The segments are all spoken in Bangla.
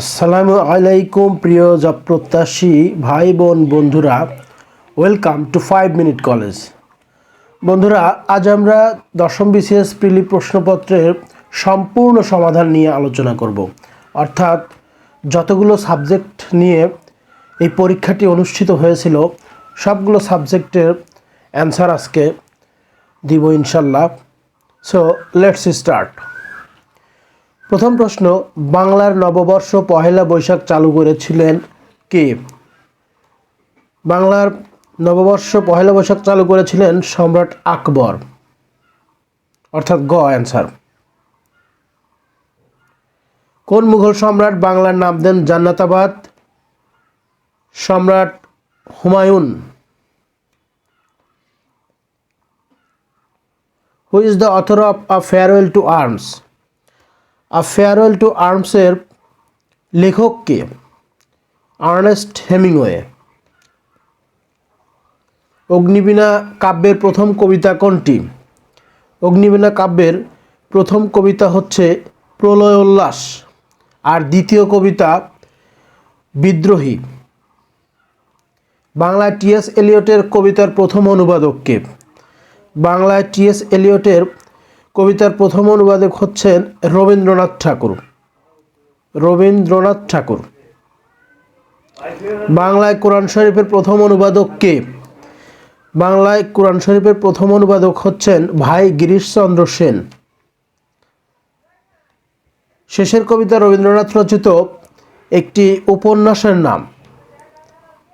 আসসালামু আলাইকুম, প্রিয় জব প্রত্যাশী ভাই বোন বন্ধুরা। Welcome to five minute college বন্ধুরা, আজ আমরা দশম বিসিএস প্রিলি প্রশ্নপত্রের সম্পূর্ণ সমাধান নিয়ে আলোচনা করব। অর্থাৎ, যতগুলো সাবজেক্ট নিয়ে এই পরীক্ষাটি অনুষ্ঠিত হয়েছিল, সবগুলো সাবজেক্টের অ্যান্সার আজকে দিব ইনশাল্লাহ। সো লেটস স্টার্ট প্রথম প্রশ্ন, বাংলার নববর্ষ পহেলা বৈশাখ চালু করেছিলেন কে? বাংলার নববর্ষ পহেলা বৈশাখ চালু করেছিলেন সম্রাট আকবর। অর্থাৎ গ অ্যান্সার কোন মুঘল সম্রাট বাংলার নাম দেন জান্নাতাবাদ? সম্রাট Humayun. Who is the author of a farewell to arms a farewell to আর্মসের লেখককে আর্নেস্ট হেমিংওয়ে। অগ্নিবীণা কাব্যের প্রথম কবিতা কোনটি? অগ্নিবীণা কাব্যের প্রথম কবিতা হচ্ছে প্রলয় উল্লাস আর দ্বিতীয় কবিতা বিদ্রোহী। বাংলায় টিএস এলিয়টের কবিতার প্রথম অনুবাদক কে? বাংলায় টিএস এলিয়টের কবিতার প্রথম অনুবাদক হচ্ছেন রবীন্দ্রনাথ ঠাকুর। রবীন্দ্রনাথ ঠাকুর। বাংলায় কোরআন শরীফের প্রথম অনুবাদক কে? বাংলায় কোরআন শরীফের প্রথম অনুবাদক হচ্ছেন ভাই গিরিশচন্দ্র সেন। শেষের কবিতা রবীন্দ্রনাথ রচিত একটি উপন্যাসের নাম।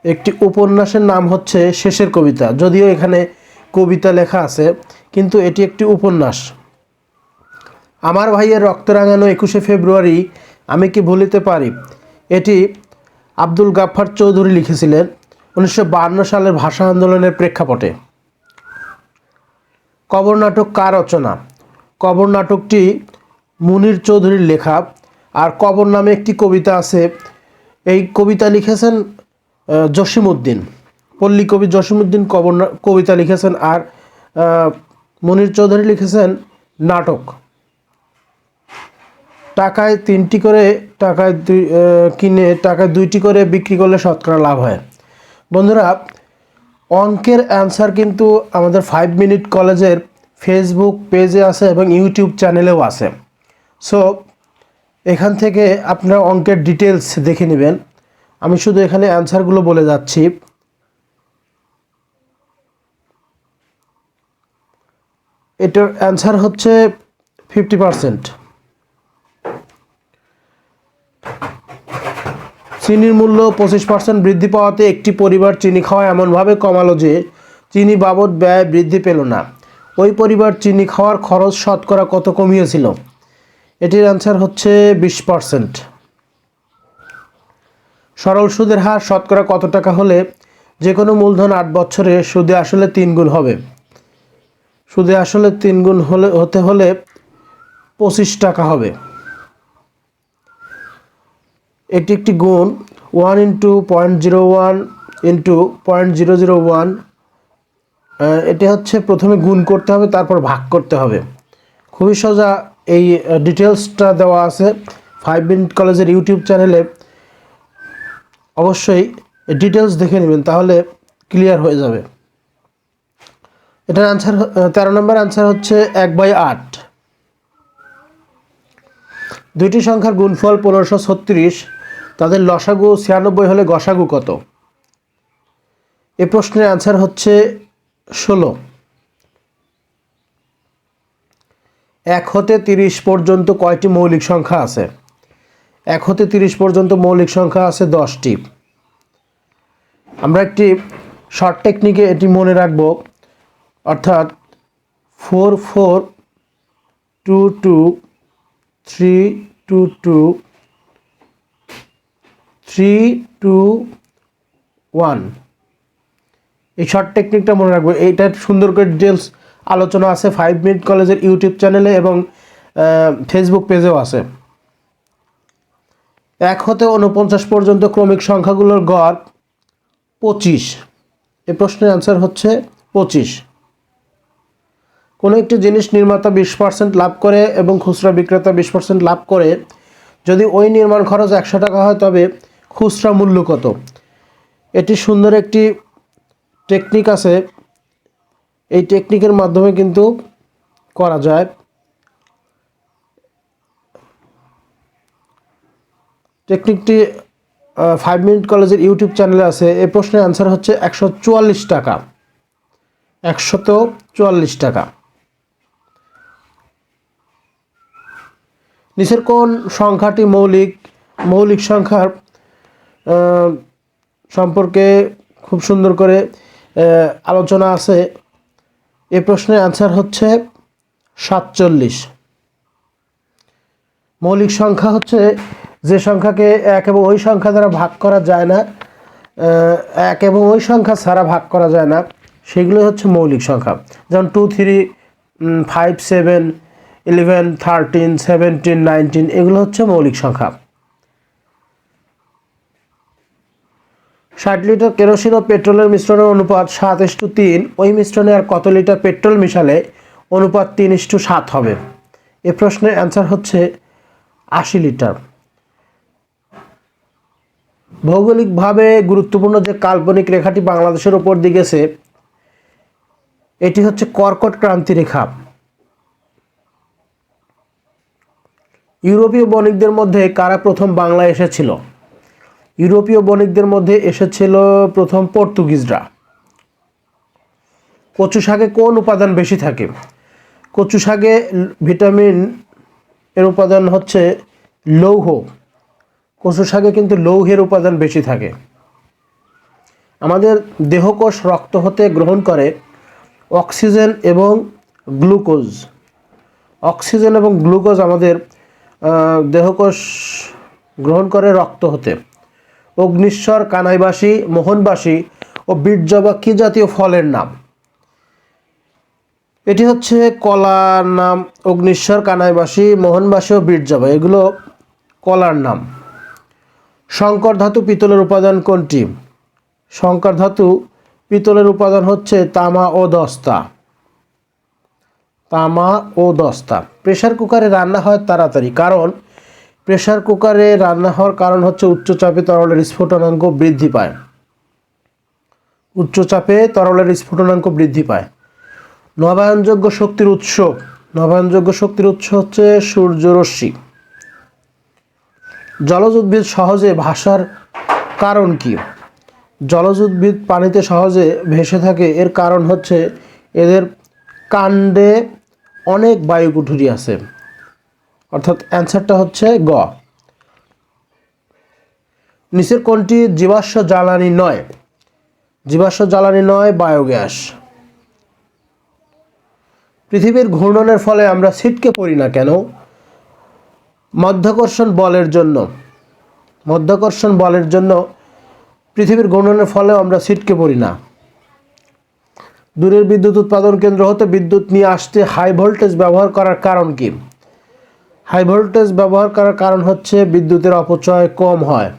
একটি উপন্যাসের নাম হচ্ছে শেষের কবিতা। যদিও এখানে কবিতা লেখা আছে, কিন্তু এটি একটি উপন্যাস। আমার ভাইয়ের রক্ত রাঙানো একুশে ফেব্রুয়ারি আমি কি ভুলিতে পারি? এটি আব্দুল গাফফার চৌধুরী লিখেছিলেন উনিশশো সালের ভাষা আন্দোলনের প্রেক্ষাপটে। কবর নাটক কার রচনা? কবর নাটকটি মুনির চৌধুরীর লেখা আর কবর নামে একটি কবিতা আছে। এই কবিতা লিখেছেন জসিমউদ্দিন। পল্লী কবি জসিমউদ্দিন কবর কবিতা লিখেছেন আর মুনির চৌধুরী লিখেছেন নাটক। টাকায় তিনটি করে টাকায় দুই কিনে, টাকায় দুইটি করে বিক্রি করলে শতকরা লাভ হয়। বন্ধুরা, অঙ্কের অ্যান্সার কিন্তু আমাদের ফাইভ মিনিট কলেজের ফেসবুক পেজে আছে এবং ইউটিউব চ্যানেলেও আছে। সো এখান থেকে আপনারা অঙ্কের ডিটেলস দেখে নেবেন। আমি শুধু এখানে অ্যান্সারগুলো বলে যাচ্ছি। এটার অ্যান্সার হচ্ছে ফিফটি পারসেন্ট চিনির মূল্য পঁচিশ পার্সেন্ট বৃদ্ধি পাওয়াতে একটি পরিবার চিনি খাওয়া এমনভাবে কমালো যে চিনি বাবদ ব্যয় বৃদ্ধি পেল না। ওই পরিবার চিনি খাওয়ার খরচ শতকরা কত কমিয়েছিল? এটির অ্যান্সার হচ্ছে বিশ পার্সেন্ট সরল সুদের হার শতকরা কত টাকা হলে যে কোনো মূলধন আট বছরে সুদে আসলে তিন গুণ হবে। সুদে আসলে তিন গুণ হলে, হতে হলে পঁচিশ টাকা হবে। এটি একটি গুণ one into point zero one into point zero zero one এটি হচ্ছে প্রথমে গুণ করতে হবে, তারপর ভাগ করতে হবে। খুবই সোজা এই ডিটেলসটা দেওয়া আছে ফাইভ মিনিট কলেজের ইউটিউব চ্যানেলে অবশ্যই ডিটেলস দেখে নেবেন, তাহলে ক্লিয়ার হয়ে যাবে। এটার আনসার তেরো নম্বর আনসার হচ্ছে এক বাই আট। দুইটি সংখ্যার গুণফল পনেরোশো ছত্রিশ, তাদের লসাগু ছিয়ানব্বই হলে গসাগু কত? এ প্রশ্নের অ্যান্সার হচ্ছে ষোলো। এক হতে তিরিশ পর্যন্ত কয়টি মৌলিক সংখ্যা আছে? এক হতে তিরিশ পর্যন্ত মৌলিক সংখ্যা আছে দশটি। আমরা একটি শর্ট টেকনিকে এটি মনে রাখব, অর্থাৎ four four two two three two two three two one এই শর্ট টেকনিকটা মনে রাখব। এইটার সুন্দর করে ডিটেলস আলোচনা আছে ফাইভ মিনিট কলেজের ইউটিউব চ্যানেলে এবং ফেসবুক পেজেও আছে। এক হতে উনপঞ্চাশ পর্যন্ত ক্রমিক সংখ্যাগুলোর গড় পঁচিশ। এ প্রশ্নের অ্যান্সার হচ্ছে পঁচিশ। কোনো একটি জিনিস নির্মাতা বিশ পার্সেন্ট লাভ করে এবং খুচরা বিক্রেতা বিশ পার্সেন্ট লাভ করে, যদি ওই নির্মাণ খরচ একশো টাকা হয়, তবে খুচরা মূল্য কত? এটি সুন্দর একটি টেকনিক আছে। এই টেকনিকের মাধ্যমে কিন্তু করা যায়। টেকনিকটি ফাইভ মিনিট কলেজের ইউটিউব চ্যানেলে আছে। এই প্রশ্নের অ্যান্সার হচ্ছে একশো চুয়াল্লিশ টাকা। একশত চুয়াল্লিশ টাকা। নিচের কোন সংখ্যাটি মৌলিক? মৌলিক সংখ্যার সম্পর্কে খুব সুন্দর করে আলোচনা আছে। এ প্রশ্নের অ্যান্সার হচ্ছে সাতচল্লিশ। মৌলিক সংখ্যা হচ্ছে যে সংখ্যাকে এক এবং ওই সংখ্যা দ্বারা ভাগ করা যায় না এক এবং ওই সংখ্যা ছাড়া ভাগ করা যায় না। সেগুলো হচ্ছে মৌলিক সংখ্যা। যেমন two three five seven eleven thirteen seventeen nineteen এগুলো হচ্ছে মৌলিক সংখ্যা। ষাট লিটার কেরোসিন ও পেট্রোলের মিশ্রণের অনুপাত সাত ইস্টু তিন। ওই মিশ্রণে আর কত লিটার পেট্রোল মিশালে অনুপাত তিন ইস্টু সাত হবে? এ প্রশ্নের অ্যান্সার হচ্ছে আশি লিটার। ভৌগোলিকভাবে গুরুত্বপূর্ণ যে কাল্পনিক রেখাটি বাংলাদেশের ওপর দিয়ে গেছে, এটি হচ্ছে কর্কট ক্রান্তি রেখা। ইউরোপীয় বণিকদের মধ্যে কারা প্রথম বাংলায় এসেছিল? ইউরোপীয় বণিকদের মধ্যে এসেছিল প্রথম পর্তুগিজরা। কচু শাকে কোন উপাদান বেশি থাকে? কচু শাকে ভিটামিন এর উপাদান হচ্ছে লৌহ। কচু শাকে কিন্তু লৌহের উপাদান বেশি থাকে। আমাদের দেহকোষ রক্ত হতে গ্রহণ করে অক্সিজেন এবং গ্লুকোজ। অক্সিজেন এবং গ্লুকোজ আমাদের দেহকোষ গ্রহণ করে রক্ত হতে। অগ্নিশ্বর কানাইবাসী, মোহনবাসী ও বীর্যবা কি জাতীয় ফলের নাম? এটি হচ্ছে কলার নাম। অগ্নিশ্বর কানাইবাসী, মোহনবাসী ও বীর্যবা, এগুলো কলার নাম। শঙ্কর ধাতু পিতলের উপাদান কোনটি? শঙ্কর ধাতু পিতলের উপাদান হচ্ছে তামা ও দস্তা। তামা ও দস্তা। প্রেশার কুকারে রান্না হয় তাড়াতাড়ি, কারণ প্রেশার কুকারে রান্না হওয়ার কারণ হচ্ছে উচ্চচাপে তরলের স্ফুটনাঙ্ক বৃদ্ধি পায়। উচ্চচাপে তরলের স্ফুটনাঙ্ক বৃদ্ধি পায়। নবায়নযোগ্য শক্তির উৎস, নবায়নযোগ্য শক্তির উৎস হচ্ছে সূর্যরশ্মি। জলজ উদ্ভিদ সহজে ভাসার কারণ কি? জলজ উদ্ভিদ পানিতে সহজে ভেসে থাকে, এর কারণ হচ্ছে এদের কাণ্ডে অনেক বায়ুকুঠুরি আছে। অর্থাৎ অ্যান্সারটা হচ্ছে গ। নিচের কোনটি জীবাশ্ম জ্বালানি নয়। জীবাশ্ম জ্বালানি নয়, বায়োগ্যাস। পৃথিবীর ঘূর্ণনের ফলে আমরা ছিটকে পড়ি না কেন? মধ্যাকর্ষণ বলের জন্য। মধ্যাকর্ষণ বলের জন্য পৃথিবীর ঘূর্ণনের ফলেও আমরা ছিটকে পড়ি না। দূরের বিদ্যুৎ উৎপাদন কেন্দ্র হতে বিদ্যুৎ নিয়ে আসতে হাই ভোল্টেজ ব্যবহার করার কারণ কি? হাই ভোল্টেজ ব্যবহার করার কারণ হচ্ছে বিদ্যুতের অপচয় কম হয়।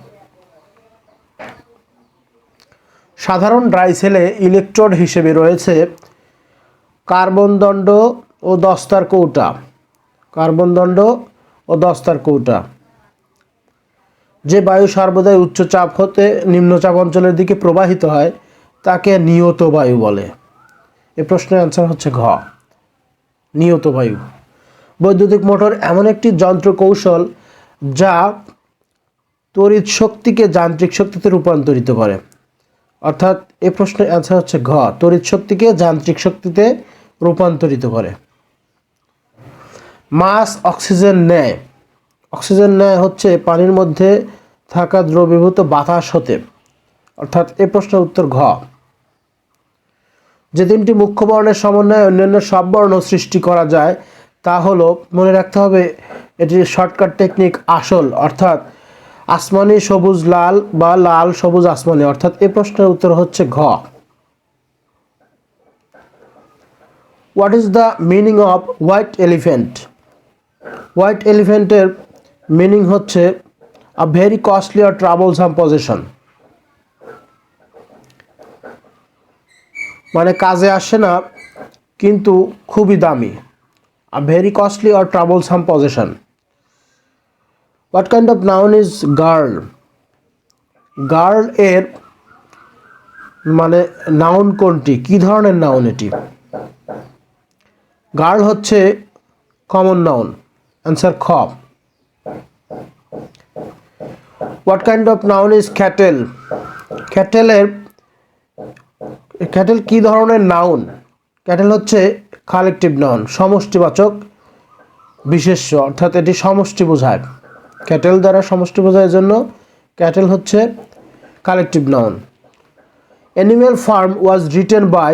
সাধারণ ড্রাই সেলে ইলেকট্রোড হিসেবে রয়েছে কার্বন দণ্ড ও দস্তার কৌটা। কার্বন দণ্ড ও দস্তার কৌটা। যে বায়ু সর্বদাই উচ্চ চাপ হতে নিম্নচাপ অঞ্চলের দিকে প্রবাহিত হয়, তাকে নিয়ত বায়ু বলে। এ প্রশ্নের অ্যান্সার হচ্ছে ঘ। নিয়ত বায়ু। বৈদ্যুতিক মোটর এমন একটি যন্ত্র কৌশল যা তড়িৎ শক্তিকে যান্ত্রিক শক্তিতে রূপান্তরিত করে। অর্থাৎ এ প্রশ্নের অ্যান্সার হচ্ছে ঘ। তড়িৎ শক্তিকে যান্ত্রিক শক্তিতে রূপান্তরিত করে। মাস অক্সিজেন নেয়। অক্সিজেন নেয় হচ্ছে পানির মধ্যে থাকা দ্রবীভূত বাতাস হতে। অর্থাৎ এ প্রশ্নের উত্তর ঘ। যে তিনটি মুখ্য বর্ণের সমন্বয়ে অন্যান্য সব বর্ণ সৃষ্টি করা যায়, তা হলো, মনে রাখতে হবে, এটি শর্টকাট টেকনিক আসল, অর্থাৎ আসমানি সবুজ লাল বা লাল সবুজ আসমানি, অর্থাৎ এ প্রশ্নের উত্তর হচ্ছে ঘ। What is the meaning of white elephant white এলিফ্যান্টের meaning হচ্ছে আ ভেরি কস্টলি আর ট্রাভেলসাম পজিশন মানে কাজে আসে না, কিন্তু খুবই দামি a very costly R troublesome position what kind of noun is girl girl এর মানে নাউন কোনটি? কি ধরনের নাউন এটি? গার্ল হচ্ছে কমন নাউন অ্যান্সার খ। What kind of noun is cattle ক্যাটেলের cattle কি ধরনের নাউন? ক্যাটেল হচ্ছে কালেকটিভ নাউন, সমষ্টিবাচক বিশেষ্য, অর্থাৎ এটি সমষ্টি বোঝায়। ক্যাটেল দ্বারা সমষ্টি বোঝায় জন্য ক্যাটেল হচ্ছে collective noun. Animal farm was written by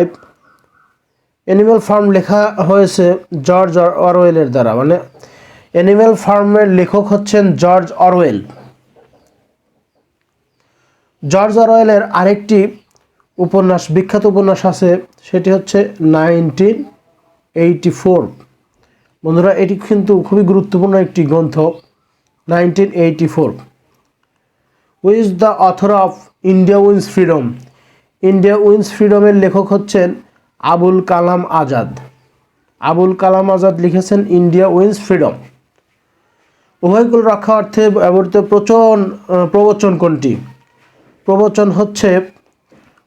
animal farm লেখা হয়েছে জর্জ অরওয়েলের দ্বারা মানে অ্যানিম্যাল ফার্মের লেখক হচ্ছেন জর্জ অরওয়েল। জর্জ অরওয়েলের আরেকটি উপন্যাস, বিখ্যাত উপন্যাস আছে, সেটি হচ্ছে নাইনটিন এইটি ফোর। বন্ধুরা, এটি কিন্তু খুবই গুরুত্বপূর্ণ একটি গ্রন্থ, nineteen eighty four. Who's the author of India wins freedom India wins ফ্রিডমের লেখক হচ্ছেন আবুল কালাম আজাদ। আবুল কালাম আজাদ লিখেছেন ইন্ডিয়া উইন্স ফ্রিডম উভয়কুল রক্ষা অর্থে ব্যবহৃত প্রচন, প্রবচন কোনটি? প্রবচন হচ্ছে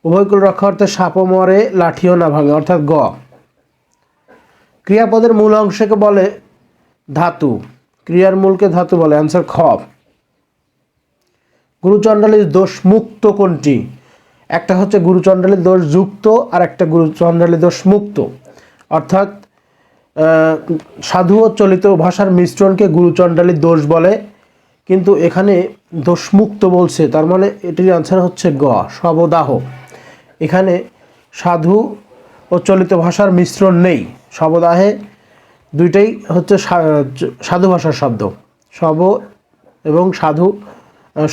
উভয়কুল রক্ষা অর্থে সাপও মরে লাঠিও না ভাঙে অর্থাৎ গ। ক্রিয়াপদের মূল অংশকে বলে ধাতু। ক্রিয়ার মূলকে ধাতু বলে অ্যান্সার খ গুরুচণ্ডালীর দোষমুক্ত কোনটি? একটা হচ্ছে গুরুচণ্ডালীর দোষযুক্ত আর একটা গুরুচণ্ডালী দোষমুক্ত অর্থাৎ আহ, সাধু ও চলিত ভাষার মিশ্রণকে গুরুচণ্ডালীর দোষ বলে কিন্তু এখানে দোষমুক্ত বলছে তার মানে এটির আনসার হচ্ছে গ শবদাহ এখানে সাধু ও চলিত ভাষার মিশ্রণ নেই। শবদাহে দুইটাই হচ্ছে সাধু ভাষার শব্দ। শব এবং সাধু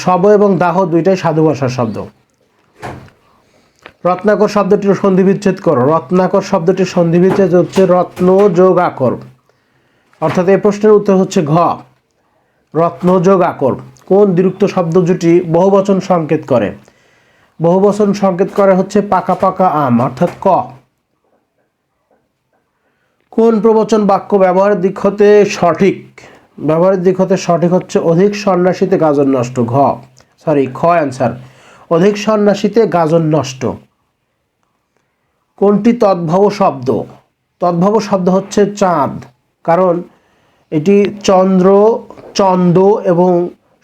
শব এবং দাহ দুইটাই সাধু ভাষার শব্দ। রত্নাকর শব্দটির সন্ধিবিচ্ছেদ করো। রত্নাকর শব্দটির সন্ধিবিচ্ছেদ হচ্ছে রত্ন যোগ আকর অর্থাৎ এই প্রশ্নের উত্তর হচ্ছে ঘ। রত্ন যোগ আকর কোন দ্বিরুক্ত শব্দ জুটি বহুবচন সংকেত করে? বহুবচন সংকেত করে হচ্ছে পাকা পাকা আম, অর্থাৎ ক। কোন প্রবচন বাক্য ব্যবহারের দিক হতে সঠিক? ব্যবহারের দিক হতে সঠিক হচ্ছে অধিক সন্ন্যাসীতে গাজন নষ্ট, ঘ। সরি খ অ্যান্সার অধিক সন্ন্যাসীতে গাজন নষ্ট। কোনটি তদ্ভব শব্দ? তদ্ভব শব্দ হচ্ছে চাঁদ, কারণ এটি চন্দ্র, চন্দ এবং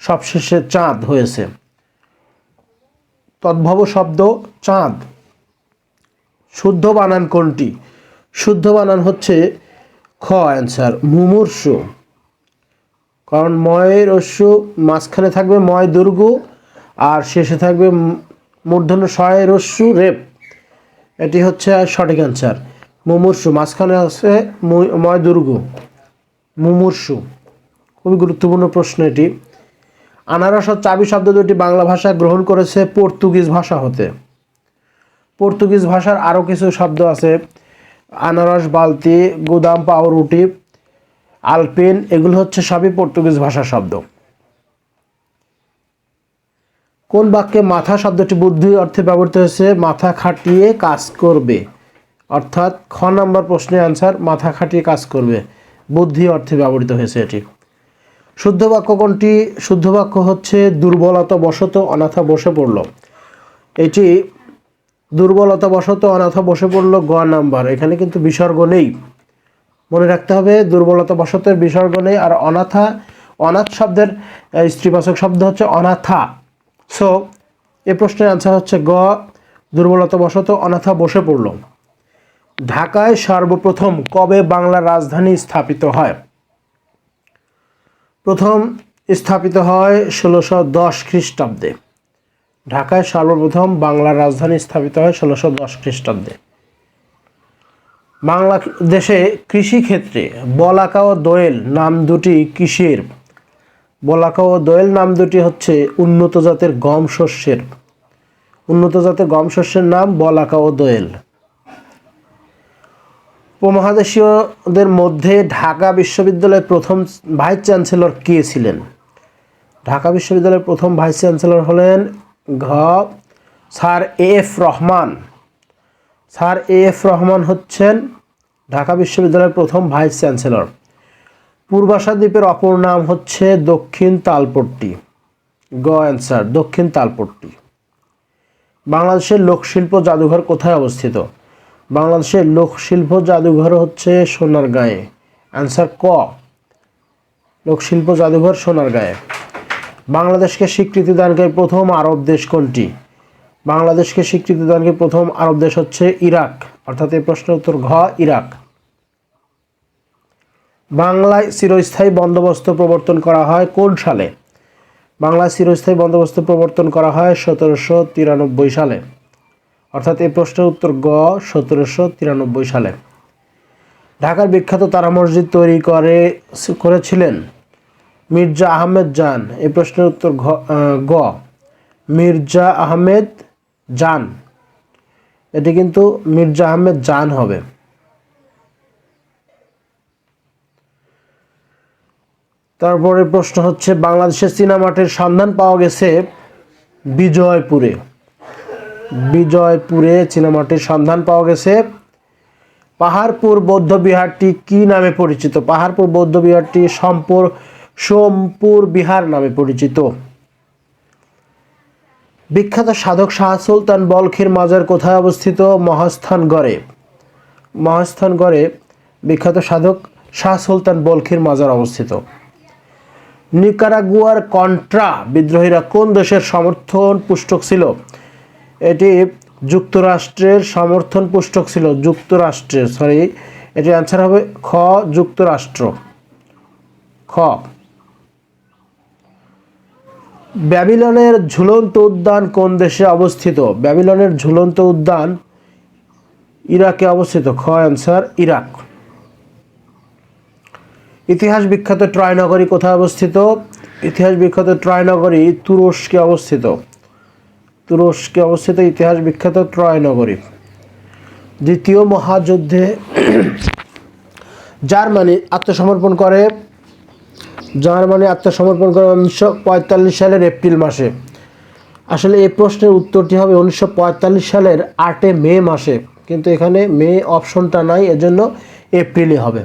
সবশেষে চাঁদ হয়েছে। তদ্ভব শব্দ চাঁদ। শুদ্ধ বানান কোনটি? শুদ্ধ বানান হচ্ছে খ অ্যান্সার মুমূর্ষু। কারণ ময়ের অশ্ব মাঝখানে থাকবে ময় দুর্গ, আর শেষে থাকবে মূর্ধন্য শয়ের অশ্ব রেপ। এটি হচ্ছে সঠিক অ্যান্সার মুমূর্ষু। মাঝখানে আছে ময় দুর্গ, মুমূর্ষু। খুবই গুরুত্বপূর্ণ প্রশ্ন এটি। আনারস চাবি শব্দ দুটি বাংলা ভাষা গ্রহণ করেছে পর্তুগিজ ভাষা হতে। পর্তুগিজ ভাষার আরও কিছু শব্দ আছে। আনারস, বালতি, গুদাম, পাউরুটি, আলপেন, এগুলো হচ্ছে সবই পর্তুগিজ ভাষার শব্দ। কোন বাক্যে মাথা শব্দটি বুদ্ধি অর্থে ব্যবহৃত হয়েছে? মাথা খাটিয়ে কাজ করবে। অর্থাৎ খ নম্বর প্রশ্নের আনসার মাথা খাটিয়ে কাজ করবে। বুদ্ধি অর্থে ব্যবহৃত হয়েছে এটি। শুদ্ধ বাক্য কোনটি শুদ্ধ বাক্য হচ্ছে দুর্বলতা বশত অনাথা বসে পড়ল। এটি দুর্বলতা বশত অনাথা বসে পড়ল গ নাম্বার। এখানে কিন্তু বিসর্গ নেই। মনে রাখতে হবে, দুর্বলতা বশতের বিসর্গ নেই, আর অনাথা, অনাথ শব্দের স্ত্রীবাচক শব্দ হচ্ছে অনাথা। সো এ প্রশ্নের আনসার হচ্ছে গ, দুর্বলতা বশত অনাথা বসে পড়ল। ঢাকায় সর্বপ্রথম কবে বাংলার রাজধানী স্থাপিত হয়? প্রথম স্থাপিত হয় ষোলোশো দশ খ্রিস্টাব্দে। ঢাকায় সর্বপ্রথম বাংলার রাজধানী স্থাপিত হয় ষোলোশো দশ খ্রিস্টাব্দে। বাংলাদেশে কৃষিক্ষেত্রে বলাকা ও দোয়েল নাম দুটি কৃষির। বলাকা ও দোয়েল নাম দুটি হচ্ছে উন্নত জাতের গম শস্যের। উন্নত জাতের গম শস্যের নাম বলাকা ও দোয়েল। উপমহাদেশীয়দের মধ্যে ঢাকা বিশ্ববিদ্যালয়ের প্রথম ভাইস চ্যান্সেলর কে ছিলেন? ঢাকা বিশ্ববিদ্যালয়ের প্রথম ভাইস চ্যান্সেলর হলেন ঘ. Sir A F Rahman. Sir A F Rahman হচ্ছেন ঢাকা বিশ্ববিদ্যালয়ের প্রথম ভাইস চ্যান্সেলর। পূর্বাশা দ্বীপের অপর নাম হচ্ছে দক্ষিণ তালপট্টি। গ অ্যান্সার, দক্ষিণ তালপট্টি। বাংলাদেশের লোকশিল্প জাদুঘর কোথায় অবস্থিত? বাংলাদেশের লোকশিল্প জাদুঘর হচ্ছে সোনার সোনারগাঁয়ে। অ্যান্সার ক। লোকশিল্প জাদুঘর সোনার সোনারগাঁয়ে। বাংলাদেশকে স্বীকৃতি দানকারী প্রথম আরব দেশ কোনটি? বাংলাদেশকে স্বীকৃতি দানকারী প্রথম আরব দেশ হচ্ছে ইরাক। অর্থাৎ এই প্রশ্নের উত্তর ঘ, ইরাক। বাংলায় চিরস্থায়ী বন্দোবস্ত প্রবর্তন করা হয় কোন সালে? বাংলায় চিরস্থায়ী বন্দোবস্ত প্রবর্তন করা হয় সতেরোশো তিরানব্বই সালে। অর্থাৎ এই প্রশ্নের উত্তর গ, সতেরোশো তিরানব্বই সালে। ঢাকার বিখ্যাত তারা মসজিদ তৈরি করে করেছিলেন মির্জা আহমেদ জান। এই প্রশ্নের উত্তর গ, মির্জা আহমেদ জান। এটি কিন্তু মির্জা আহমেদ জান হবে। তারপরে প্রশ্ন হচ্ছে, বাংলাদেশের চীনামাটির সন্ধান পাওয়া গেছে বিজয়পুরে। বিজয়পুরে চীনামাটির সন্ধান পাওয়া গেছে। পাহাড়পুর বৌদ্ধ বিহারটি কি নামে পরিচিত? পাহাড়পুর বৌদ্ধ বিহারটি সম্পুর সোমপুর বিহার নামে পরিচিত। বিখ্যাত সাধক শাহ সুলতান বলখির মাজার কোথায় অবস্থিত? মহাস্থানগড়ে মহাস্থানগড়ে বিখ্যাত সাধক শাহ সুলতান বলখির মাজার অবস্থিত। নিকারাগুয়ার কন্ট্রা বিদ্রোহীরা কোন দেশের সমর্থন পুষ্টক ছিল? এটি যুক্তরাষ্ট্রের সমর্থন পুষ্টক ছিল, যুক্তরাষ্ট্রের সরি এটি অ্যান্সার হবে খ, যুক্তরাষ্ট্র। খ। ব্যাবিলনের ঝুলন্ত উদ্যান কোন দেশে অবস্থিত? ব্যাবিলনের ঝুলন্ত উদ্যান ইরাকে অবস্থিত। খ অ্যান্সার ইরাক। ইতিহাস বিখ্যাত ট্রয় নগরী কোথায় অবস্থিত? ইতিহাস বিখ্যাত ট্রয় নগরী তুরস্কে অবস্থিত। তুরস্কে অবস্থিত ইতিহাস বিখ্যাত ট্রয় নগরী দ্বিতীয় মহাযুদ্ধে জার্মানি আত্মসমর্পণ করে। জার্মানি আত্মসমর্পণ করে উনিশশো পঁয়তাল্লিশ সালের এপ্রিল মাসে। আসলে এই প্রশ্নের উত্তরটি হবে উনিশশো পঁয়তাল্লিশ সালের আটে মে মাসে। কিন্তু এখানে মে অপশনটা নাই, এজন্য এপ্রিলই হবে।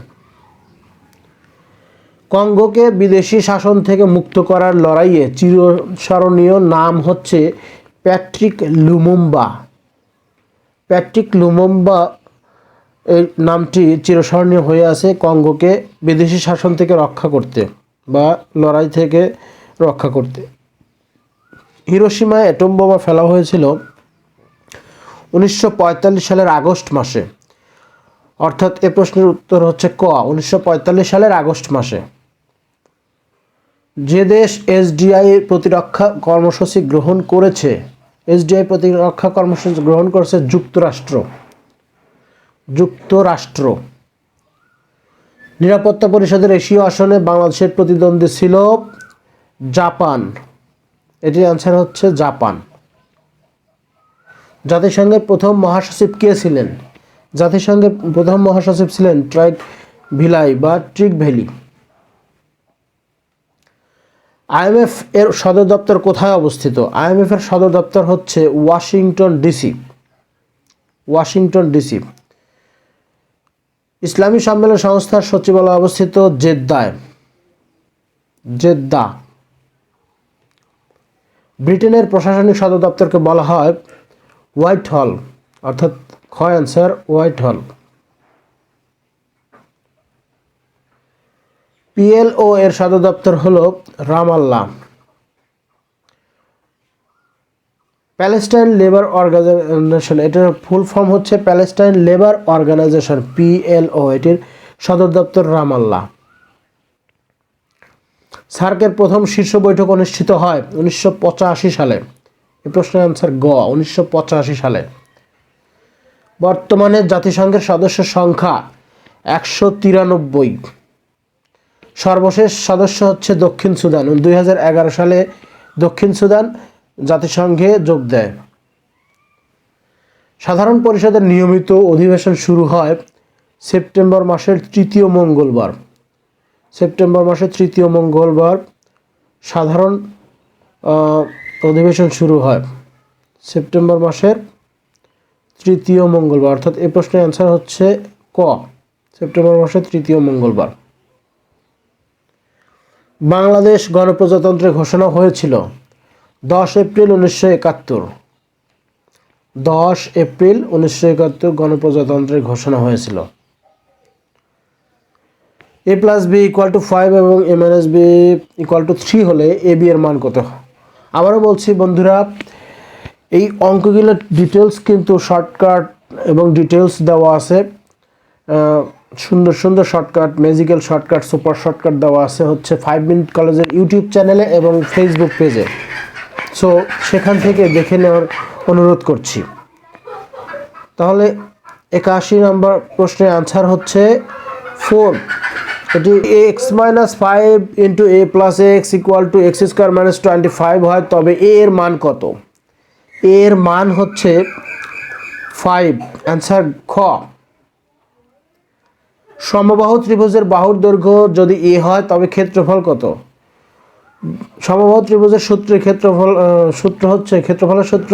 কঙ্গোকে বিদেশি শাসন থেকে মুক্ত করার লড়াইয়ে চিরস্মরণীয় নাম হচ্ছে প্যাট্রিক লুমুম্বা। প্যাট্রিক লুমুম্বা এই নামটি চিরস্মরণীয় হয়ে আছে কঙ্গোকে বিদেশি শাসন থেকে রক্ষা করতে বা লড়াই থেকে রক্ষা করতে। হিরোসীমায় অ্যাটম বোমা ফেলা হয়েছিল উনিশশো পঁয়তাল্লিশ সালের আগস্ট মাসে। অর্থাৎ এ প্রশ্নের উত্তর হচ্ছে ক, উনিশশো পঁয়তাল্লিশ সালের আগস্ট মাসে। যে দেশ এসডিআই প্রতিরক্ষা কর্মসূচি গ্রহণ করেছে এসডিআই প্রতিরক্ষা কর্মসূচি গ্রহণ করেছে যুক্তরাষ্ট্র। যুক্তরাষ্ট্র। নিরাপত্তা পরিষদের এশীয় আসনে বাংলাদেশের প্রতিদ্বন্দ্বী ছিল জাপান। এটির অ্যান্সার হচ্ছে জাপান। জাতিসংঘের প্রথম মহাসচিব কে ছিলেন? জাতিসংঘের প্রথম মহাসচিব ছিলেন ট্রাইক ভিলাই বা ট্রিক ভ্যালি আইএমএফ এর সদর দপ্তর কোথায় অবস্থিত? আইএমএফ এর সদর দপ্তর হচ্ছে ওয়াশিংটন ডিসি। Washington DC. ইসলামী সম্মেলন সংস্থার সচিবালয় অবস্থিত জেদ্দায়। জেদ্দা। ব্রিটেনের প্রশাসনিক সদর দপ্তরকে বলা হয় হোয়াইট হল, অর্থাৎ খ অ্যান্সার হোয়াইট হল। পিএলও এর সদর দপ্তর হল রামাল্লাহ প্যালেস্টাইন লেবার অর্গানাইজেশন এটার ফুল ফর্ম হচ্ছে প্যালেস্টাইন লেবার অর্গানাইজেশন পিএলও এটির সদর দপ্তর রামাল্লাহ সার্কের প্রথম শীর্ষ বৈঠক অনুষ্ঠিত হয় উনিশশো পঁচাশি সালে। এই প্রশ্নের অ্যান্সার গ, উনিশশো পঁচাশি সালে। বর্তমানে জাতিসংঘের সদস্য সংখ্যা একশো তিরানব্বই। সর্বশেষ সদস্য হচ্ছে দক্ষিণ সুদান। দু হাজার এগারো সালে দক্ষিণ সুদান জাতিসংঘে যোগ দেয়। সাধারণ পরিষদের নিয়মিত অধিবেশন শুরু হয় সেপ্টেম্বর মাসের তৃতীয় মঙ্গলবার। সেপ্টেম্বর মাসের তৃতীয় মঙ্গলবার সাধারণ অধিবেশন শুরু হয়। সেপ্টেম্বর মাসের তৃতীয় মঙ্গলবার। অর্থাৎ এ প্রশ্নের অ্যান্সার হচ্ছে ক। সেপ্টেম্বর মাসের তৃতীয় মঙ্গলবার। বাংলাদেশ গণপ্রজাতন্ত্রের ঘোষণা হয়েছিল দশ এপ্রিল উনিশশো একাত্তর। দশ এপ্রিল উনিশশো একাত্তর গণপ্রজাতন্ত্রের ঘোষণা হয়েছিল। A plus B equal to five এবং A minus B equal to three হলে এ বি এর মান কত? আবারও বলছি, বন্ধুরা, এই অঙ্কগুলোর ডিটেলস কিন্তু শর্টকাট এবং ডিটেলস দেওয়া আছে। সুন্দর সুন্দর shortcut magical shortcut super shortcut দেওয়া আছে হচ্ছে ফাইভ মিনিট কলেজের ইউটিউব চ্যানেলে এবং ফেসবুক পেজে সো সেখান থেকে দেখে নেওয়ার অনুরোধ করছি। তাহলে একাশি নম্বর প্রশ্নের আনসার হচ্ছে ফোর এটি X minus five into A plus X equal to X square minus twenty five হয়, তবে এ এর মান কত? এর মান হচ্ছে ফাইভ অ্যান্সার খ। সমবাহু ত্রিভুজের বাহুর দৈর্ঘ্য যদি এ হয়, তবে ক্ষেত্রফল কত? সমবাহু ত্রিভুজের সূত্রের ক্ষেত্রফল সূত্র হচ্ছে, ক্ষেত্রফলের সূত্র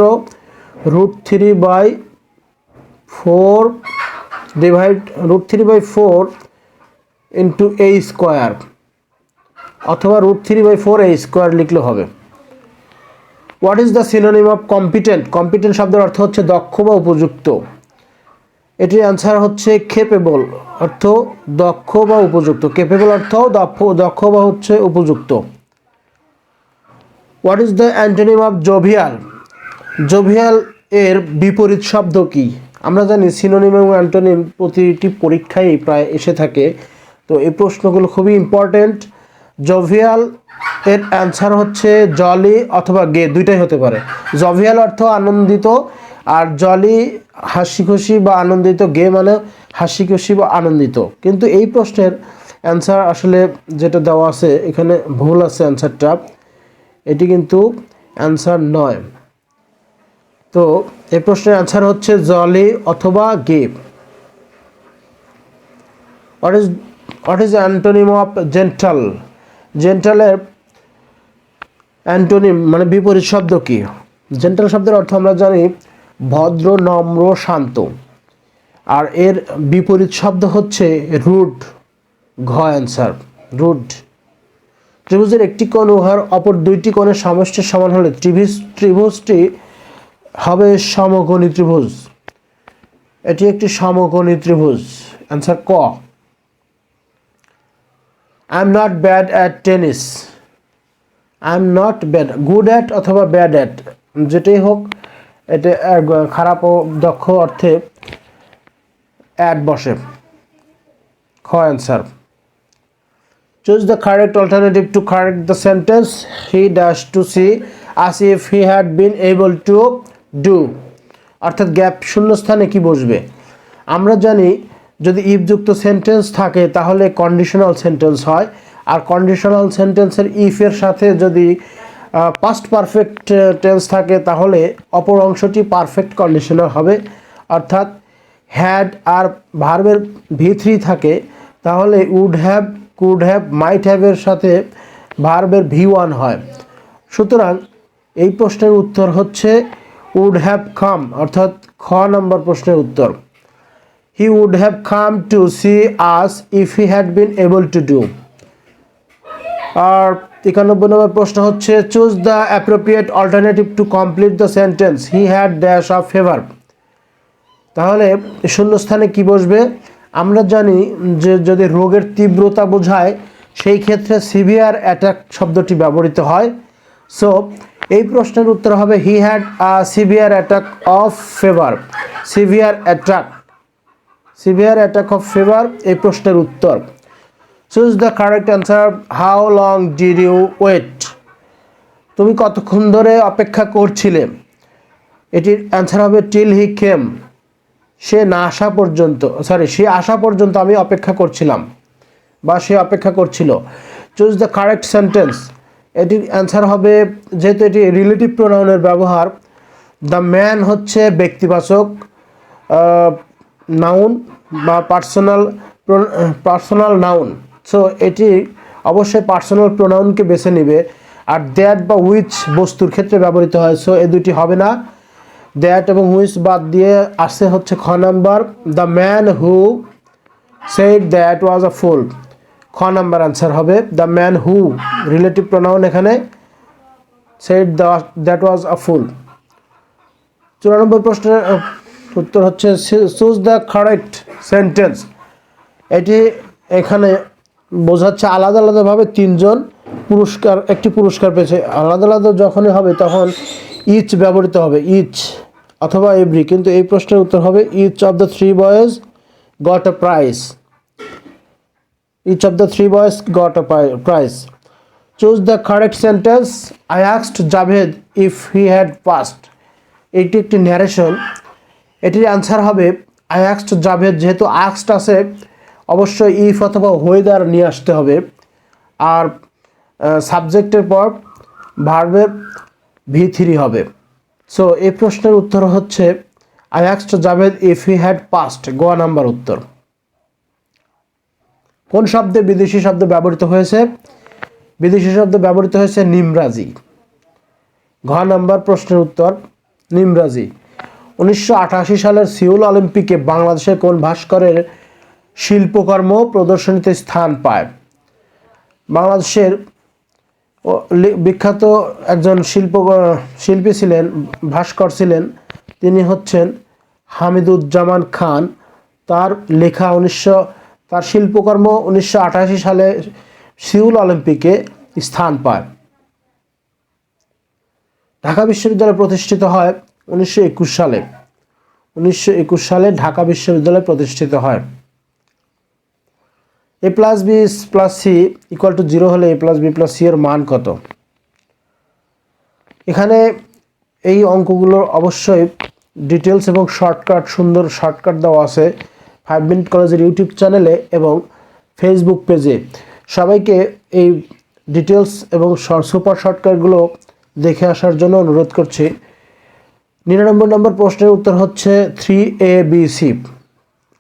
root three by four divide, root three by four into A square, অথবা root three by four A square লিখলে হবে। What is the synonym of competent? Competent শব্দের অর্থ হচ্ছে দক্ষ বা উপযুক্ত। এটির অ্যান্সার হচ্ছে খেপেবল অর্থ দক্ষ বা উপযুক্ত। কেপেবল অর্থ দক্ষ দক্ষ বা হচ্ছে উপযুক্ত। What is the antonym of jovial jovial এর বিপরীত শব্দ কি? আমরা জানি সিনোনিম এবং অ্যান্টোনিম প্রতিটি পরীক্ষায় প্রায় এসে থাকে। তো এই প্রশ্নগুলো খুবই ইম্পর্টেন্ট জোভিয়াল এর অ্যান্সার হচ্ছে জলি অথবা গে দুইটাই হতে পারে। জভিয়াল অর্থ আনন্দিত আর জলি হাসি খুশি বা আনন্দিত গে মানে হাসি খুশি বা আনন্দিত। কিন্তু এই প্রশ্নের অ্যান্সার আসলে যেটা দেওয়া আছে, এখানে ভুল আছে অ্যান্সারটা এটি কিন্তু অ্যান্সার নয়। তো এই প্রশ্নের অ্যান্সার হচ্ছে জলি অথবা gay what is what is antonym of gentle জেন্টালের antonym মানে বিপরীত শব্দ কি? জেন্টাল শব্দের অর্থ আমরা জানি ভদ্র, নম্র, শান্ত। আর এর বিপরীত শব্দ হচ্ছে রুড ঘ অ্যান্সার রুড। ত্রিভুজের একটি কোণ উহার অপর দুইটি কোণের সমষ্টির সমান হলে ত্রিভুজ, ত্রিভুজটি হবে সমকোণী ত্রিভুজ। এটি একটি সমকোণী ত্রিভুজ। অ্যান্সার ক। I am not bad at tennis I am not bad good at অথবা ব্যাড অ্যাট যেটাই হোক এটা খারাপ ও দক্ষ অর্থে অ্যাড বসে। খ answer choose the correct alternative to correct the sentence he dash to see as if he had been able to do অর্থাৎ গ্যাপ শূন্যস্থানে কি বসবে? আমরা জানি যদি ইফযুক্ত সেন্টেন্স থাকে, তাহলে কন্ডিশনাল সেন্টেন্স হয়। আর কন্ডিশনাল সেন্টেন্সের ইফের সাথে যদি পাস্ট পারফেক্ট টেন্স থাকে, তাহলে অপর অংশটি পারফেক্ট কন্ডিশনাল হবে। অর্থাৎ হ্যাড আর ভার্বের ভি থ্রি থাকে, তাহলে would have could have might হ্যাভের সাথে ভার্বের ভি ওয়ান হয়। সুতরাং এই প্রশ্নের উত্তর হচ্ছে উড হ্যাভ কাম অর্থাৎ খ নম্বর প্রশ্নের উত্তর। He would have come to see as if he had been able to do আর একানব্বই নম্বর প্রশ্ন হচ্ছে choose the appropriate alternative to complete the sentence he had dash of fever তাহলে শূন্যস্থানে কি বসবে? আমরা জানি যে যদি রোগের তীব্রতা বোঝায়, সেই ক্ষেত্রে সিভিয়ার অ্যাটাক শব্দটি ব্যবহৃত হয়। সো এই প্রশ্নের উত্তর হবে he had a severe attack of fever severe attack severe attack of fever এই প্রশ্নের উত্তর। Choose the correct answer how long did you wait তুমি কতক্ষণ ধরে অপেক্ষা করছিলে? এটির অ্যান্সার হবে টিল হি কেম সে না আসা পর্যন্ত সরি সে আসা পর্যন্ত আমি অপেক্ষা করছিলাম বা সে অপেক্ষা করছিল। চুজ দ্য কারেক্ট সেন্টেন্স এটির অ্যান্সার হবে, যেহেতু এটি রিলেটিভ প্রোনাউনের ব্যবহার দ্য ম্যান হচ্ছে ব্যক্তিবাচক নাউন বা পার্সোনাল পার্সোনাল নাউন সো এটি অবশ্যই পার্সোনাল প্রোনাউনকে বেছে নেবে। আর দ্যাট বা উইচ বস্তুর ক্ষেত্রে ব্যবহৃত হয় সো এ দুটি হবে না। দ্যাট এবং হুইচ বাদ দিয়ে আসছে হচ্ছে খ number. The man who said that was a fool খ নাম্বার আনসার হবে the man who relative pronoun এখানে said that was a fool চুরানব্বই প্রশ্নের উত্তর হচ্ছে চুজ দ্য কারেক্ট সেন্টেন্স এটি এখানে বোঝাচ্ছে আলাদা আলাদাভাবে তিনজন পুরস্কার, একটি পুরস্কার পেয়েছে। আলাদা আলাদা যখনই হবে তখন ইচ ব্যবহৃত হবে ইচ অথবা এভরি কিন্তু এই প্রশ্নের উত্তর হবে each of the three boys got a prize each of the three boys got a prize choose the correct sentence I আক্সড Javed if he had passed এটি একটি ন্যারেশন এটির আনসার হবে আই আক্সড জাভেদ যেহেতু আক্সড আছে অবশ্যই ইফ অথবা ওয়েদার নিয়ে আসতে হবে। আর সাবজেক্টের পর ভার্বের ভি থ্রি হবে। সো এই প্রশ্নের উত্তর হচ্ছে I আক্সড Javed if he had passed Goa number উত্তর। কোন শব্দে বিদেশি শব্দ ব্যবহৃত হয়েছে? বিদেশি শব্দ ব্যবহৃত হয়েছে নিমরাজি। ঘ নাম্বার প্রশ্নের উত্তর, নিমরাজি। উনিশশো আটাশি সালের সিউল অলিম্পিকে বাংলাদেশের কোন ভাস্করের শিল্পকর্ম প্রদর্শনীতে স্থান পায়। বাংলাদেশের বিখ্যাত একজন শিল্প শিল্পী ছিলেন, ভাস্কর ছিলেন। তিনি হচ্ছেন হামিদুজ্জামান খান। তার লেখা উনিশশো তার শিল্পকর্ম উনিশশো আটাশি সালে সিউল অলিম্পিকে স্থান পায়। ঢাকা বিশ্ববিদ্যালয় প্রতিষ্ঠিত হয় উনিশশো একুশ সালে। উনিশশো একুশ সালে ঢাকা বিশ্ববিদ্যালয় প্রতিষ্ঠিত হয়। A plus B plus C equal to zero হলে A plus B plus C এর মান কত? এখানে এই অঙ্কগুলোর অবশ্যই ডিটেলস এবং শর্টকাট সুন্দর শর্টকাট দেওয়া আছে ফাইভ মিনিট কলেজের ইউটিউব চ্যানেলে এবং ফেসবুক পেজে সবাইকে এই ডিটেলস এবং সুপার শর্টকাটগুলো দেখে আসার জন্য অনুরোধ করছি। নিরানব্বই নম্বর প্রশ্নের উত্তর হচ্ছে থ্রি এ বি সি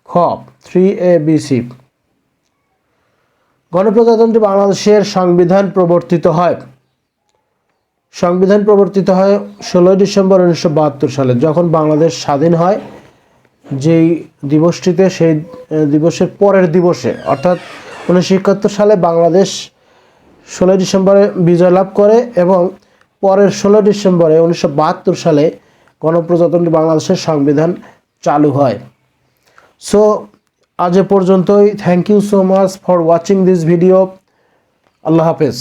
খ থ্রি এ বি সি গণপ্রজাতন্ত্রী বাংলাদেশের সংবিধান প্রবর্তিত হয়। সংবিধান প্রবর্তিত হয় ষোলোই ডিসেম্বর উনিশশো বাহাত্তর সালে, যখন বাংলাদেশ স্বাধীন হয়। যেই দিবসটিতে সেই দিবসের পরের দিবসে, অর্থাৎ উনিশশো একাত্তর সালে বাংলাদেশ ষোলোই ডিসেম্বরে বিজয় লাভ করে এবং পরের ষোলো ডিসেম্বরে উনিশশো বাহাত্তর সালে গণপ্রজাতন্ত্রী বাংলাদেশের সংবিধান চালু হয়। সো আজ এ পর্যন্তই। Thank you so much for watching this video আল্লাহ হাফেজ।